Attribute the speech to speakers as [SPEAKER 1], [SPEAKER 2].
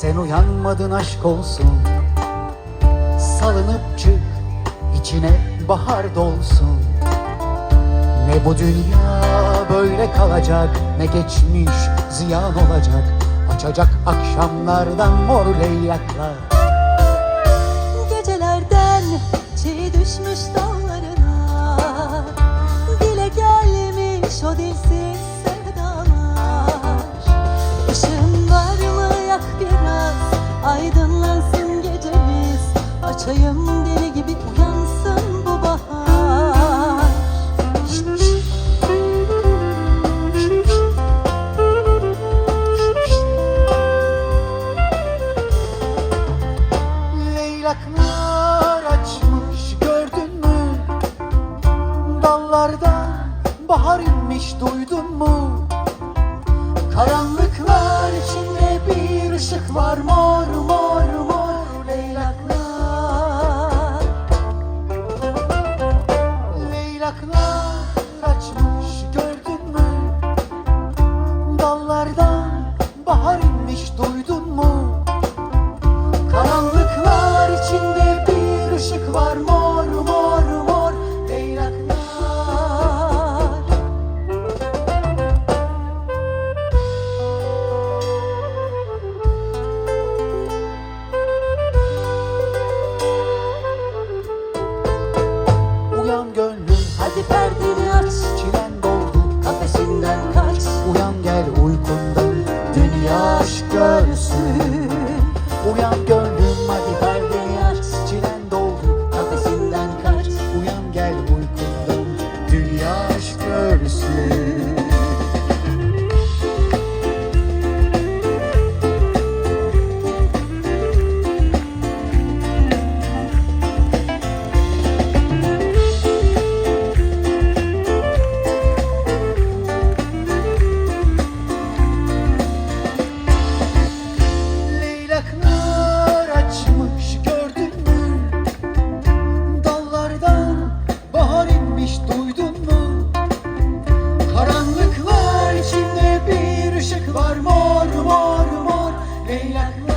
[SPEAKER 1] Sen uyanmadın aşk olsun. Salınıp çık içine bahar dolsun. Ne bu dünya böyle kalacak Ne geçmiş ziyan olacak. Açacak akşamlardan mor leylaklar.
[SPEAKER 2] Gecelerden çiğ düşmüş dallarına
[SPEAKER 1] Leylaklar açmış gördün mü? Dallarda bahar inmiş duydun mu? Karanlıklar içinde bir ışık var mor mor
[SPEAKER 2] Hadi perdeni aç.
[SPEAKER 1] Çilen doldu.
[SPEAKER 2] Kafesinden kaç.
[SPEAKER 1] Uyan gel uykunda Leylaklar mor mor mor. Leylaklar